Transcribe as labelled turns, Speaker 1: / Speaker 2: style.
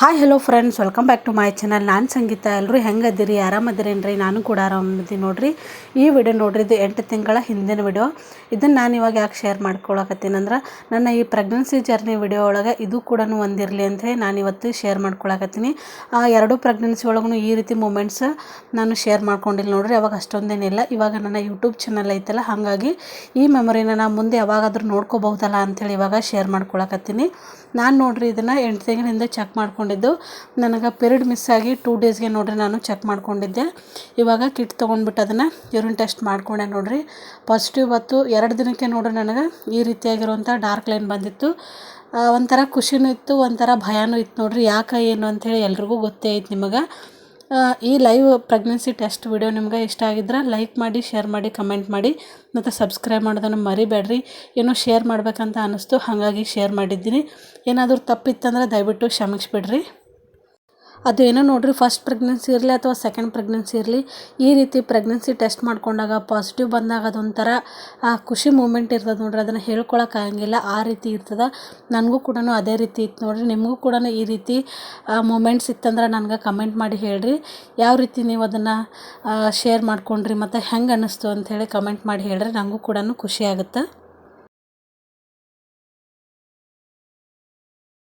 Speaker 1: Hi hello friends welcome back to my channel ನಾನು ಸಂಗೀತ ಎಲ್ಲರೂ ಹೆಂಗದಿರಿ? ಆರಾಮದಿರೇನ್ರಿ? ನಾನು ಕೂಡ ಆರಾಮದೀನಿ ನೋಡಿರಿ. ಈ ವಿಡಿಯೋ ನೋಡ್ರಿ, ಇದು ಎಂಟು ತಿಂಗಳ ಹಿಂದಿನ ವಿಡಿಯೋ. ಇದನ್ನು ನಾನು ಇವಾಗ ಯಾಕೆ ಶೇರ್ ಮಾಡ್ಕೊಳಕತ್ತೀನಂದ್ರೆ ನನ್ನ ಈ ಪ್ರೆಗ್ನೆನ್ಸಿ ಜರ್ನಿ ವಿಡಿಯೋ ಒಳಗೆ ಇದು ಕೂಡ ಒಂದಿರಲಿ ಅಂತ ಹೇಳಿ ನಾನು ಇವತ್ತು ಶೇರ್ ಮಾಡ್ಕೊಳಕತ್ತೀನಿ. ಆ ಎರಡು ಪ್ರೆಗ್ನೆನ್ಸಿ ಒಳಗೂ ಈ ರೀತಿ ಮೂಮೆಂಟ್ಸ್ ನಾನು ಶೇರ್ ಮಾಡ್ಕೊಂಡಿಲ್ಲ ನೋಡ್ರಿ. ಅವಾಗ ಅಷ್ಟೊಂದೇನಿಲ್ಲ ಇವಾಗ ನನ್ನ ಯೂಟ್ಯೂಬ್ ಚಾನಲ್ ಐತಲ್ಲ, ಹಾಗಾಗಿ ಈ ಮೆಮೊರಿನ ನಾನು ಮುಂದೆ ಯಾವಾಗಾದರೂ ನೋಡ್ಕೋಬಹುದಲ್ಲ ಅಂಥೇಳಿ ಇವಾಗ ಶೇರ್ ಮಾಡ್ಕೊಳಕತ್ತೀನಿ. ನಾನು ನೋಡ್ರಿ, ಇದನ್ನು ಎಂಟು ತಿಂಗಳಿಂದ ಚೆಕ್ ಮಾಡ್ಕೊಂಡಿದ್ದು ನನಗೆ ಪಿರಿಯಡ್ ಮಿಸ್ ಆಗಿ ಟೂ ಡೇಸ್ಗೆ ನೋಡ್ರಿ ನಾನು ಚೆಕ್ ಮಾಡ್ಕೊಂಡಿದ್ದೆ. ಇವಾಗ ಕಿಟ್ ತೊಗೊಂಡ್ಬಿಟ್ಟು ಅದನ್ನು ಯೂರಿನ್ ಟೆಸ್ಟ್ ಮಾಡ್ಕೊಂಡೆ ನೋಡ್ರಿ. ಪಾಸಿಟಿವ್ ಬತ್ತು ಎರಡು ದಿನಕ್ಕೆ ನೋಡ್ರಿ ನನಗೆ ಈ ರೀತಿಯಾಗಿರುವಂಥ ಡಾರ್ಕ್ ಲೈನ್ ಬಂದಿತ್ತು. ಒಂಥರ ಖುಷಿನೂ ಇತ್ತು, ಒಂಥರ ಭಯನೂ ಇತ್ತು ನೋಡ್ರಿ. ಯಾಕೆ ಏನು ಅಂಥೇಳಿ ಎಲ್ರಿಗೂ ಗೊತ್ತೇ ಐತೆ ನಿಮಗೆ. ಈ ಲೈವ್ ಪ್ರೆಗ್ನೆನ್ಸಿ ಟೆಸ್ಟ್ ವಿಡಿಯೋ ನಿಮ್ಗೆ ಇಷ್ಟ ಆಗಿದ್ರೆ ಲೈಕ್ ಮಾಡಿ ಶೇರ್ ಮಾಡಿ ಕಮೆಂಟ್ ಮಾಡಿ. ಮತ್ತು ಸಬ್ಸ್ಕ್ರೈಬ್ ಮಾಡೋದನ್ನು ಮರಿಬೇಡ್ರಿ. ಏನೋ ಶೇರ್ ಮಾಡಬೇಕಂತ ಅನ್ನಿಸ್ತು ಹಾಗಾಗಿ ಶೇರ್ ಮಾಡಿದ್ದೀನಿ. ಏನಾದರೂ ತಪ್ಪಿತ್ತಂದ್ರೆ ದಯವಿಟ್ಟು ಕ್ಷಮಿಸ್ಬಿಡ್ರಿ. ಅದು ಏನೋ ನೋಡಿರಿ ಫಸ್ಟ್ ಪ್ರೆಗ್ನೆನ್ಸಿ ಇರಲಿ ಅಥವಾ ಸೆಕೆಂಡ್ ಪ್ರೆಗ್ನೆನ್ಸಿ ಇರಲಿ, ಈ ರೀತಿ ಪ್ರೆಗ್ನೆನ್ಸಿ ಟೆಸ್ಟ್ ಮಾಡ್ಕೊಂಡಾಗ ಪಾಸಿಟಿವ್ ಬಂದಾಗ ಅದೊಂಥರ ಖುಷಿ ಮೂಮೆಂಟ್ ಇರ್ತದೆ ನೋಡ್ರಿ, ಅದನ್ನು ಹೇಳ್ಕೊಳಕ್ಕಾಗಂಗಿಲ್ಲ ಆ ರೀತಿ ಇರ್ತದೆ. ನನಗೂ ಕೂಡ ಅದೇ ರೀತಿ ಇತ್ತು ನೋಡ್ರಿ, ನಿಮಗೂ ಕೂಡ ಈ ರೀತಿ ಮೂಮೆಂಟ್ಸ್ ಇತ್ತಂದ್ರೆ ನನಗೆ ಕಮೆಂಟ್ ಮಾಡಿ ಹೇಳ್ರಿ. ಯಾವ ರೀತಿ ನೀವು ಅದನ್ನು ಶೇರ್ ಮಾಡ್ಕೊಂಡ್ರಿ, ಮತ್ತು ಹೆಂಗೆ ಅನ್ನಿಸ್ತು ಅಂಥೇಳಿ ಕಮೆಂಟ್ ಮಾಡಿ ಹೇಳ್ರಿ ನನಗೂ ಕೂಡ ಖುಷಿ ಆಗುತ್ತೆ.